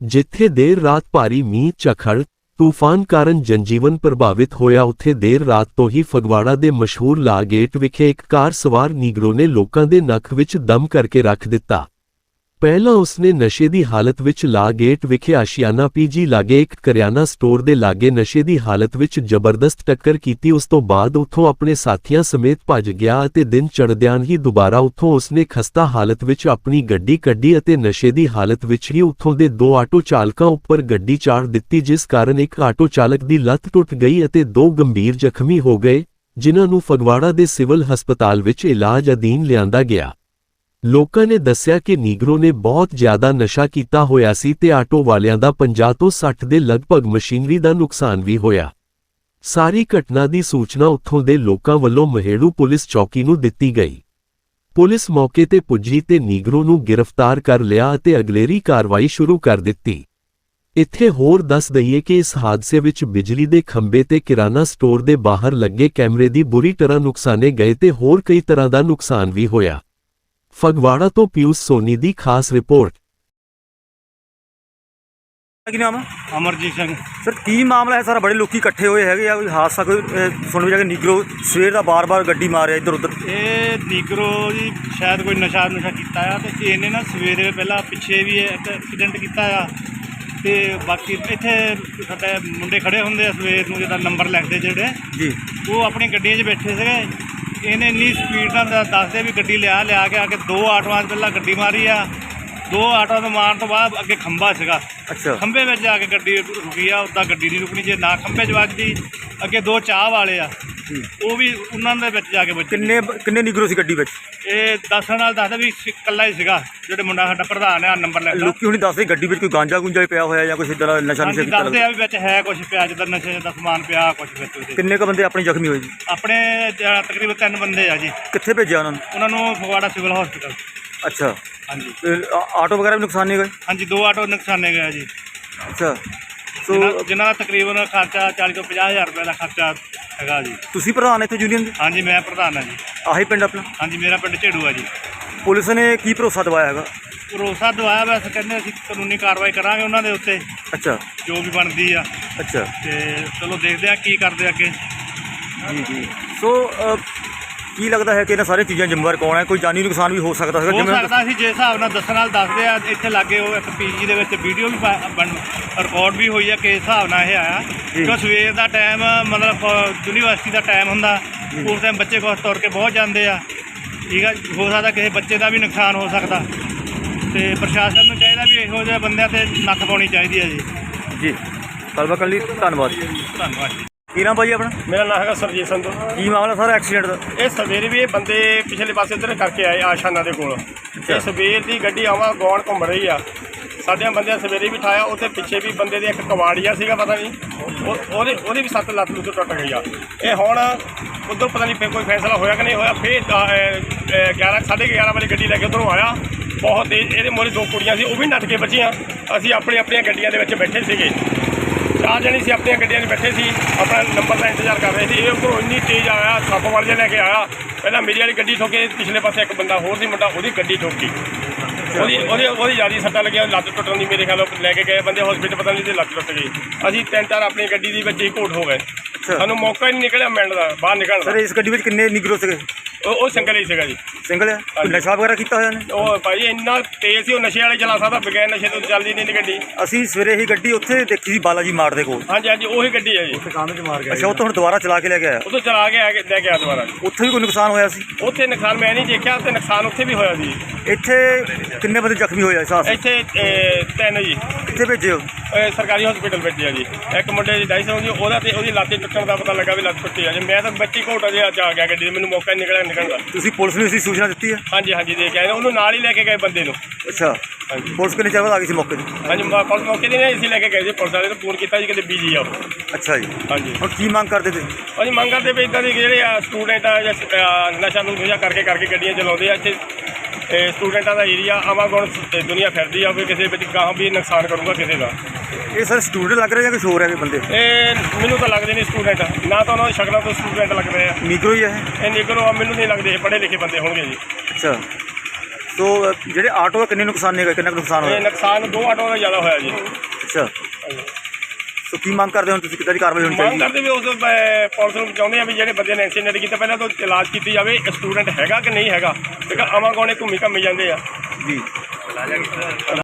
ਜਿੱਥੇ ਦੇਰ ਰਾਤ ਭਾਰੀ ਮੀਂਹ ਝੱਖੜ ਤੂਫਾਨ ਕਾਰਨ ਜਨਜੀਵਨ ਪ੍ਰਭਾਵਿਤ ਹੋਇਆ, ਉੱਥੇ ਦੇਰ ਰਾਤ ਤੋਂ ਹੀ ਫਗਵਾੜਾ ਦੇ ਮਸ਼ਹੂਰ ਲਾ ਗੇਟ ਵਿਖੇ ਇੱਕ ਕਾਰ ਸਵਾਰ ਨੀਗਰੋ ਨੇ ਲੋਕਾਂ ਦੇ ਨੱਕ ਵਿੱਚ ਦਮ ਕਰਕੇ ਰੱਖ ਦਿੱਤਾ। ਪਹਿਲਾਂ ਉਸਨੇ ਨਸ਼ੇ ਦੀ ਹਾਲਤ ਵਿੱਚ ਲਾ ਗੇਟ ਵਿਖੇ ਆਸ਼ੀਆਨਾ ਪੀਜੀ ਲਾਗੇ ਇੱਕ ਕਰਿਆਨਾ ਸਟੋਰ ਦੇ ਲਾਗੇ ਨਸ਼ੇ ਦੀ ਹਾਲਤ ਵਿੱਚ ਜ਼ਬਰਦਸਤ ਟੱਕਰ ਕੀਤੀ। ਉਸ ਤੋਂ ਬਾਅਦ ਉੱਥੋਂ ਆਪਣੇ ਸਾਥੀਆਂ ਸਮੇਤ ਭੱਜ ਗਿਆ ਅਤੇ ਦਿਨ ਚੜ੍ਹਦਿਆਂ ਹੀ ਦੁਬਾਰਾ ਉੱਥੋਂ ਉਸਨੇ ਖਸਤਾ ਹਾਲਤ ਵਿੱਚ ਆਪਣੀ ਗੱਡੀ ਕੱਢੀ ਅਤੇ ਨਸ਼ੇ ਦੀ ਹਾਲਤ ਵਿੱਚ ਹੀ ਉੱਥੋਂ ਦੇ ਦੋ ਆਟੋ ਚਾਲਕਾਂ ਉੱਪਰ ਗੱਡੀ ਚਾੜ ਦਿੱਤੀ, ਜਿਸ ਕਾਰਨ ਇੱਕ ਆਟੋ ਚਾਲਕ ਦੀ ਲੱਤ ਟੁੱਟ ਗਈ ਅਤੇ ਦੋ ਗੰਭੀਰ ਜ਼ਖਮੀ ਹੋ ਗਏ, ਜਿਨ੍ਹਾਂ ਨੂੰ ਫਗਵਾੜਾ ਦੇ ਸਿਵਲ ਹਸਪਤਾਲ ਵਿੱਚ ਇਲਾਜ ਅਧੀਨ ਲਿਆਂਦਾ ਗਿਆ। ਲੋਕਾਂ ਨੇ ਦੱਸਿਆ ਕਿ ਨੀਗਰੋ ਨੇ ਬਹੁਤ ਜ਼ਿਆਦਾ ਨਸ਼ਾ ਕੀਤਾ ਹੋਇਆ ਸੀ ਤੇ ਆਟੋ ਵਾਲਿਆਂ ਦਾ 50 ਤੋਂ 60 ਦੇ ਲਗਭਗ ਮਸ਼ੀਨਰੀ ਦਾ ਨੁਕਸਾਨ ਵੀ ਹੋਇਆ। ਸਾਰੀ ਘਟਨਾ ਦੀ ਸੂਚਨਾ ਉੱਥੋਂ ਦੇ ਲੋਕਾਂ ਵੱਲੋਂ ਮਹੇੜੂ ਪੁਲਿਸ ਚੌਕੀ ਨੂੰ ਦਿੱਤੀ ਗਈ। ਪੁਲਿਸ ਮੌਕੇ ਤੇ ਪੁੱਜੀ ਤੇ ਨੀਗਰੋ ਨੂੰ ਗ੍ਰਿਫਤਾਰ ਕਰ ਲਿਆ ਅਤੇ ਅਗਲੇਰੀ ਕਾਰਵਾਈ ਸ਼ੁਰੂ ਕਰ ਦਿੱਤੀ। ਇੱਥੇ ਹੋਰ ਦੱਸ ਦਈਏ ਕਿ ਇਸ ਹਾਦਸੇ ਵਿੱਚ ਬਿਜਲੀ ਦੇ ਖੰਭੇ ਤੇ ਕਿਰਾਨਾ ਸਟੋਰ ਦੇ ਬਾਹਰ ਲੱਗੇ ਕੈਮਰੇ ਦੀ ਬੁਰੀ ਤਰ੍ਹਾਂ ਨੁਕਸਾਨੇ ਗਏ ਤੇ ਹੋਰ ਕਈ ਤਰ੍ਹਾਂ ਦਾ ਨੁਕਸਾਨ ਵੀ ਹੋਇਆ। ਫਗਵਾੜਾ ਤੋਂ ਪਿਊਸ ਸੋਨੀ ਦੀ ਖਾਸ ਰਿਪੋਰਟ। ਕੀ ਨਾਮ ਹੈ ਅਮਰਜੀਤ ਸਿੰਘ। ਸਰ ਕੀ ਮਾਮਲਾ ਹੈ? ਸਾਰਾ ਬੜੇ ਲੋਕੀ ਇਕੱਠੇ ਹੋਏ ਹੈਗੇ ਆ ਕੋਈ ਹਾਦਸਾ ਕੋਈ ਅਹ, ਸੁਣ ਵੀ ਜਾ ਕੇ ਨਿਗਰੋ ਸਵੇਰ ਦਾ ਬਾਰ-ਬਾਰ ਗੱਡੀ ਮਾਰ ਰਿਹਾ ਇੱਧਰ ਉੱਧਰ। ਇਹ ਨੀਗਰੋ ਜੀ ਸ਼ਾਇਦ ਕੋਈ ਨਸ਼ਾ ਨੁਸ਼ਾ ਕੀਤਾ ਆ ਤੇ ਇਹਨੇ ਨਾ ਸਵੇਰੇ ਪਹਿਲਾਂ ਪਿੱਛੇ ਵੀ ਇੱਕ ਐਕਸੀਡੈਂਟ ਕੀਤਾ ਆ ਤੇ ਬਾਕੀ ਇੱਥੇ ਸਾਡੇ ਮੁੰਡੇ ਖੜੇ ਹੁੰਦੇ ਆ ਸਵੇਰ ਨੂੰ ਜਿਹਦਾ ਨੰਬਰ ਲਿਖਦੇ ਜਿਹੜੇ ਜੀ। ਉਹ ਆਪਣੀ ਗੱਡੀਆਂ 'ਚ ਬੈਠੇ ਸੀਗੇ। ਇਹਨੇ ਇੰਨੀ ਸਪੀਡ ਨਾਲ ਦੱਸਦੇ ਵੀ ਗੱਡੀ ਲਿਆ ਲਿਆ ਕੇ ਆ ਕੇ ਦੋ ਆਟੋਆਂ 'ਚ ਪਹਿਲਾਂ ਗੱਡੀ ਮਾਰੀ ਆ। ਦੋ ਆਟੋਆਂ ਤੋਂ ਮਾਰਨ ਤੋਂ ਬਾਅਦ ਅੱਗੇ ਖੰਭਾ ਸੀਗਾ। ਅੱਛਾ। ਖੰਭੇ ਵਿੱਚ ਜਾ ਕੇ ਗੱਡੀ ਰੁਕੀ ਆ ਉੱਦਾਂ ਗੱਡੀ ਨਹੀਂ ਰੁਕਣੀ ਜੇ ਨਾ ਖੰਭੇ 'ਚ ਵੱਜਦੀ ਅੱਗੇ ਦੋ ਚਾਹ ਵਾਲੇ ਆ। ਉਹ ਵੀ ਉਹਨਾਂ ਦੇ ਵਿੱਚ ਜਾ ਕੇ ਵੱਜੀ। ਕਿੰਨੇ ਕਿੰਨੇ ਨਿਗਰੋ ਸੀ ਗੱਡੀ ਵਿੱਚ? ਇਹ ਦੱਸਣ ਨਾਲ ਦੱਸਦਾ ਵੀ ਸੀ- ਇਕੱਲਾ ਹੀ ਸੀਗਾ ਜਿਹੜੇ ਮੁੰਡਾ ਸਾਡਾ ਪ੍ਰਧਾਨ ਆ ਨੰਬਰ ਲੈਂਦਾ। ਲੋਕੀ ਹੁਣੀ ਦੱਸਦੇ ਗੱਡੀ ਵਿੱਚ ਕੋਈ ਗਾਂਜਾ ਗੁੰਜਾ ਵੀ ਪਿਆ ਹੋਇਆ ਜਾਂ ਕੁਛ ਇਦਾਂ ਦਾ ਨਸ਼ਾ ਨਸ਼ਾ ਹਾਂਜੀ ਕੀਤਾ ਦੱਸਦੇ ਆ ਵੀ ਵਿੱਚ ਹੈ ਕੁਝ ਪਿਆ ਜਿੱਦਾਂ ਨਸ਼ੇ ਦਾ ਸਮਾਨ ਪਿਆ ਕੁਝ ਵਿੱਚ ਉਹਦੇ। ਕਿੰਨੇ ਕ ਬੰਦੇ ਆਪਣੇ ਜ਼ਖਮੀ ਹੋਏ ਜੀ? ਆਪਣੇ ਜ- ਤਕਰੀਬਨ ਤਿੰਨ ਬੰਦੇ ਆ ਜੀ। ਕਿੱਥੇ ਭੇਜਿਆ ਉਹਨਾਂ ਨੂੰ? ਉਹਨਾਂ ਨੂੰ ਫਗਵਾੜਾ ਸਿਵਲ ਹਸਪੀਟਲ। ਅੱਛਾ। ਹਾਂਜੀ। ਤੇ ਆ- ਆਟੋ ਵਗੈਰਾ ਵੀ ਨੁਕਸਾਨ ਨਹੀਂ ਗਏ? ਹਾਂਜੀ ਦੋ ਆਟੋ ਨੁਕਸਾਨੇ ਗਏ ਜੀ। ਅੱਛਾ। ਸੋ ਜਿਨ੍ਹਾਂ ਦਾ ਤਕਰੀਬਨ ਖਰਚਾ 40 ਤੋਂ 50 ਹਜ਼ਾਰ ਰੁਪਏ ਦਾ ਖਰਚਾ ਹੈਗਾ ਜੀ। ਤੁਸੀਂ ਪ੍ਰਧਾਨ ਇੱਥੇ ਯੂਨੀਅਨ ਦੇ? ਹਾਂਜੀ ਮੈਂ ਪ੍ਰਧਾਨ ਹਾਂ ਜੀ। ਆਹੀ ਪਿੰਡ ਆਪਣਾ? ਹਾਂਜੀ ਮੇਰਾ ਪਿੰਡ ਝੇੜੂ ਆ ਜੀ। ਪੁਲਿਸ ਨੇ ਕੀ ਭਰੋਸਾ ਦਵਾਇਆ ਹੈਗਾ? ਭਰੋਸਾ ਦਵਾਇਆ ਵੈਸੇ ਕਹਿੰਦੇ ਅਸੀਂ ਕਾਨੂੰਨੀ ਕਾਰਵਾਈ ਕਰਾਂਗੇ ਉਹਨਾਂ ਦੇ ਉੱਤੇ ਅੱਛਾ। ਜੋ ਵੀ ਬਣਦੀ ਆ। ਅੱਛਾ। ਤੇ ਚਲੋ ਦੇਖਦੇ ਆ ਕੀ ਕਰਦੇ ਅੱਗੇ। ਜੀ ਜੀ। ਸੋ ਕੀ ਲੱਗਦਾ ਹੈ ਕਿ ਇਹਨਾਂ ਸਾਰੀਆਂ ਚੀਜ਼ਾਂ ਜ਼ਿੰਮੇਵਾਰ ਕੌਣ ਹੈ? ਕੋਈ ਜਾਨੀ ਨੁਕਸਾਨ ਵੀ ਹੋ ਸਕਦਾ ਹੈਗਾ ਹੋ ਜਿਵੇਂ ਸਕਦਾ ਸੀ ਜੇ ਹਿਸਾਬ ਨਾਲ ਦੱਸਣ ਨਾਲ ਦੱਸਦੇ ਆ ਇੱਥੇ ਲਾਗੇ ਉਹ ਇੱਕ ਪੀਜੀ ਦੇ ਵਿੱਚ ਵੀਡੀਓ ਵੀ ਬਣ ਰਿਕਾਰਡ ਵੀ ਹੋਈ ਆ ਕਿ ਹਿਸਾਬ ਨਾਲ ਇਹ ਆਇਆ। ਜੀ। ਕਿ ਸਵੇਰ ਦਾ ਟਾਈਮ ਮਤਲਬ ਯੂਨੀਵਰਸਿਟੀ ਦਾ ਟਾਈਮ ਹੁੰਦਾ ਉਸ ਟਾਈਮ ਬੱਚੇ ਕੋਲ ਤੁਰ ਕੇ ਬਹੁਤ ਜਾਂਦੇ ਆ। ਠੀਕ ਆ ਹੋ ਸਕਦਾ ਕਿਸੇ ਬੱਚੇ ਦਾ ਵੀ ਨੁਕਸਾਨ ਹੋ ਸਕਦਾ। ਤੇ ਪ੍ਰਸ਼ਾਸਨ ਨੂੰ ਚਾਹੀਦਾ ਵੀ ਇਹੋ ਜਿਹੇ ਬੰਦਿਆਂ ਤੇ ਨੱਥ ਪਾਉਣੀ ਚਾਹੀਦੀ ਹੈ ਜੀ। ਜੀ। ਗੱਲਬਾਤ ਕਰਨ ਲਈ ਧੰਨਵਾਦ ਧੰਨਵਾਦ ਜੀ। ਕੀ ਨਾਮ ਭਾਈ ਆਪਣਾ? ਮੇਰਾ ਨਾਮ ਹੈਗਾ ਸਰਜੀਤ ਸੰਧੂ। ਕੀ ਮਾਮਲਾ ਸਾਰਾ ਐਕਸੀਡੈਂਟ ਦਾ? ਇਹ ਸਵੇਰੇ ਵੀ ਇਹ ਬੰਦੇ ਪਿਛਲੇ ਪਾਸੇ ਇੱਧਰ ਕਰਕੇ ਆਏ ਆਸ਼ਾਨਾ ਦੇ ਕੋਲ। ਇਹ ਸਵੇਰ ਦੀ ਗੱਡੀ ਆਵਾ ਗੌਣ ਘੁੰਮ ਰਹੀ ਆ। ਸਾਡਿਆਂ ਬੰਦਿਆਂ ਸਵੇਰੇ ਵੀ ਠਾਇਆ ਉੱਥੇ ਪਿੱਛੇ ਵੀ ਬੰਦੇ ਦੇ ਇੱਕ ਕਵਾੜੀਆ ਸੀਗਾ ਪਤਾ ਨਹੀਂ। ਉਹ- ਉਹਦੇ ਉਹਦੇ ਵੀ ਸੱਤ ਲੱਤ ਲੁੱਟ ਟੁੱਟ ਗਈ ਆ। ਇਹ ਹੁਣ ਉਧਰ ਪਤਾ ਨਹੀਂ ਕੋਈ ਫੈਸਲਾ ਹੋਇਆ ਕਿ ਨਹੀਂ ਹੋਇਆ ਫਿਰ 11 11:30 ਵਾਲੀ ਗੱਡੀ ਲੈ ਕੇ ਉਧਰੋਂ ਆਇਆ। ਬਹੁਤ ਤੇਜ਼ ਇਹਦੇ ਮੋਰੇ ਦੋ ਕੁੜੀਆਂ ਸੀ ਉਹ ਵੀ ਨੱਠ ਕੇ ਬਚੀਆਂ। ਅਸੀਂ ਆਪਣੀ ਆਪਣੀਆਂ ਗੱਡੀਆਂ ਦੇ ਵਿੱਚ ਬੈਠੇ ਸੀਗੇ। ਚਾਰ ਜਣੇ ਸੀ ਆਪਣੀਆਂ ਗੱਡੀਆਂ 'ਚ ਬੈਠੇ ਸੀ ਆਪਣਾ ਨੰਬਰ ਦਾ ਇੰਤਜ਼ਾਰ ਕਰ ਰਹੇ ਸੀ। ਇਹ ਉੱਪਰੋਂ ਇੰਨੀ ਤੇਜ਼ ਆਇਆ ਸੱਪ ਵਾਲ ਲੈ ਕੇ ਆਇਆ। ਪਹਿਲਾਂ ਮੇਰੀ ਵਾਲੀ ਗੱਡੀ ਠੋਕੇ ਪਿਛਲੇ ਪਾਸੇ ਇੱਕ ਬੰਦਾ ਹੋਰ ਸੀ ਮੁੰਡਾ ਉਹਦੀ ਗੱਡੀ ਠੋਕੀ। ਉਹਦੀ ਉਹਦੀ ਉਹਦੀ ਜ਼ਿਆਦਾ ਸੱਟਾਂ ਲੱਗੀਆਂ ਲੱਤ ਟੁੱਟਣ ਦੀ ਮੇਰੇ ਖਿਆਲ ਲੈ ਕੇ ਗਏ ਬੰਦੇ ਹਸਪੀਟਲ ਪਤਾ ਨਹੀਂ ਤੇ ਲੱਤ ਟੁੱਟ ਗਈ। ਅਸੀਂ ਤਿੰਨ ਚਾਰ ਆਪਣੀ ਗੱਡੀ ਦੀ ਵਿੱਚ ਹੀ ਘੋਟ ਹੋ ਗਏ। ਸਾਨੂੰ ਮੌਕਾ ਹੀ ਨਹੀਂ ਨਿਕਲਿਆ ਮਿੰਟ ਦਾ ਬਾਹਰ ਨਿਕਲਣ ਸਰ ਇਸ ਗੱਡੀ ਵਿੱਚ ਕਿੰਨੇ ਨਿਗਰੋ ਸੀਗੇ? ਉਹ ਉਹ ਸਿੰਗਲ ਹੀ ਸੀਗਾ ਜੀ। ਸਿੰਗਲ ਹੈ ਕੋਈ ਨਸ਼ਾ ਵਗੈਰਾ ਕੀਤਾ ਹੋਇਆ ਨੇ ਉਹ ਭਾਈ ਇੰਨਾ ਤੇਜ਼ ਸੀ ਉਹ ਨਸ਼ੇ ਵਾਲੇ ਚਲਾ ਸਕਦਾ ਬਗੈਰ ਨਸ਼ੇ ਤੋਂ ਚੱਲਦੀ ਨਹੀਂ ਗੱਡੀ। ਅਸੀਂ ਸਵੇਰੇ ਹੀ ਗੱਡੀ ਉੱਥੇ ਦੇਖੀ ਸੀ ਬਾਲਾਜੀ ਮਾਰ ਦੇ ਕੋਲ। ਹਾਂਜੀ ਹਾਂਜੀ ਉਹੀ ਗੱਡੀ ਹੈ ਜੀ। ਅੱਛਾ ਉਹ ਤੋਂ ਹੁਣ ਦੁਬਾਰਾ ਚਲਾ ਕੇ ਲੈ ਕੇ ਆਇਆ। ਉਦੋਂ ਚਲਾ ਕੇ ਆ ਕੇ ਲੈ ਕੇ ਆ ਦੁਬਾਰਾ। ਉੱਥੇ ਵੀ ਕੋਈ ਨੁਕਸਾਨ ਹੋਇਆ ਸੀ? ਉੱਥੇ ਨੁਕਸਾਨ ਮੈਂ ਨਹੀਂ ਦੇਖਿਆ ਤੇ ਨੁਕਸਾਨ ਉੱਥੇ ਵੀ ਹੋਇਆ ਸੀ। ਇੱਥੇ ਕਿੰਨੇ ਬੰਦੇ ਜ਼ਖਮੀ ਹੋਏ ਆ ਇਸ 'ਚ? ਇੱਥੇ ਅਹ, ਤਿੰਨ ਜੀ। ਕਿੱਥੇ ਭੇਜੇ ਹੋ? ਅਹ, ਸਰਕਾਰੀ ਹਸਪੀਟਲ ਵਿੱਚ ਆ ਜੀ। ਇੱਕ ਮੁੰਡੇ ਦੀ ਡਾਈਸ ਹੋਈ ਉਹਦਾ ਤੇ ਉਹਦੀ ਲੱਤ ਟੁੱਟਣ ਦਾ ਪਤਾ ਲੱਗਾ ਵੀ ਲੱਤ ਟੁੱਟੀ ਆ ਜੀ। ਮੈਂ ਤਾਂ ਬੱਚੀ ਘੋਟਾ ਜਿਹਾ ਚ ਆ ਗਿਆ 'ਚ, ਮੈਨੂੰ ਮੌਕਾ ਹੀ ਨਿਕਲਿਆ ਨਿਕਲਣ ਦਾ। ਤੁਸੀਂ ਪੁਲਿਸ ਨੂੰ ਇਸਦੀ ਸੂਚਨਾ ਦਿੱਤੀ ਹੈ ਹਾਂਜੀ ਹਾਂਜੀ ਦੇ ਕੇ ਆਏ ਨੇ, ਉਹਨੂੰ ਨਾਲ ਹੀ ਲੈ ਕੇ ਗਏ ਬੰਦੇ ਨੂੰ। ਅੱਛਾ। ਹਾਂਜੀ। ਪੁਲਿਸ ਕਿੰਨੇ ਚਿਰ ਬਾਅਦ ਆ ਗਈ ਸੀ ਮੌਕੇ ਤੇ? ਹਾਂਜੀ ਮ- ਪੁਲਿਸ ਮੌਕੇ ਤੇ ਨਹੀਂ ਅਸੀਂ ਲੈ ਕੇ ਗਏ ਜੀ ਪੁਲਿਸ ਵਾਲੇ ਨੂੰ ਫੋਨ ਕੀਤਾ ਜੀ ਕਿਤੇ ਬੀਜੀ ਆ ਉਹ। ਅੱਛਾ ਜੀ। ਹਾਂਜੀ। ਹੁਣ ਕੀ ਮੰਗ ਕਰਦੇ ਤੇ ਅਸੀਂ ਮੰਗ ਕਰਦੇ ਵੀ ਇਦਾਂ ਦੇ ਜਿਹੜੇ ਆ ਸਟੂਡੈਂਟ ਆ ਜਾਂ ਨਸ਼ਾ ਨੂੰ ਨਸ਼ਾ ਕਰਕੇ ਕਰਕੇ ਗੱਡੀਆਂ ਚਲਾਉਂਦੇ ਆ ਇੱਥੇ ਇਹ ਸਟੂਡੈਂਟਾਂ ਦਾ ਏਰੀਆ ਆਵਾਗੁਣ ਤੇ ਦੁਨੀਆ ਫਿਰਦੀ ਆ ਕੋਈ ਕਿਸੇ ਵਿੱਚ ਗਾਹਾਂ ਵੀ ਨੁਕਸਾਨ ਕਰੂਗਾ ਕਿਸੇ ਦਾ। ਇਹ ਸਰ ਸਟੂਡੈਂਟ ਲੱਗ ਰਹੇ ਜਾਂ ਕੁਛ ਹੋਰ ਹੈਗੇ ਬੰਦੇ? ਇਹ ਮੈਨੂੰ ਤਾਂ ਲੱਗਦੇ ਨਹੀਂ ਸਟੂਡੈਂਟ ਨਾ ਤਾਂ ਉਹਨਾਂ ਦੀ ਸ਼ਕਲਾਂ ਤੋਂ ਸਟੂਡੈਂਟ ਲੱਗ ਰਹੇ ਆ। ਨਿਗਰੋ ਹੀ ਹੈ ਇਹ? ਇਹ ਨਿਗਰੋ ਆ ਮੈਨੂੰ ਨਹੀਂ ਲੱਗਦੇ ਇਹ ਪੜ੍ਹੇ ਲਿਖੇ ਬੰਦੇ ਹੋਣਗੇ ਜੀ। ਅੱਛਾ। ਸੋ ਜਿਹੜੇ ਆਟੋ ਦਾ ਕਿੰਨੇ ਨੁਕਸਾਨ ਨੇ ਕਿੰਨਾ ਕੁ ਨੁਕਸਾਨ ਇਹ ਹੋਇਆ ਨੁਕਸਾਨ ਦੋ ਆਟੋਆਂ ਦਾ ਜ਼ਿਆਦਾ ਹੋਇਆ ਜੀ। ਅੱਛਾ। ਸੋ ਕੀ ਮੰਗ ਕਰਦੇ ਹੋ? ਤੁਸੀਂ ਕਿੱਦਾਂ ਦੀ ਕਾਰਵਾਈ ਹੋਣੀ ਮੰਗ ਚਾਹੀਦੀ ਕਰਦੇ ਵੀ ਉਸ ਅਹ, ਪੁਲਿਸ ਨੂੰ ਚਾਹੁੰਦੇ ਆ ਵੀ ਜਿਹੜੇ ਬੰਦੇ ਨੇ ਐਕਸੀਡੈਂਟ ਕੀਤਾ ਪਹਿਲਾਂ ਤਾਂ ਇਲਾਜ ਕੀਤੀ ਜਾਵੇ ਸਟੂਡੈਂਟ ਹੈਗਾ ਕਿ ਨਹੀਂ ਹੈਗਾ? ਕਿਉਂਕਿ ਆਵਾਗੋਣੇ ਘੁੰਮੀ ਘੰਮੀ ਜਾਂਦੇ ਆ। ਜੀ।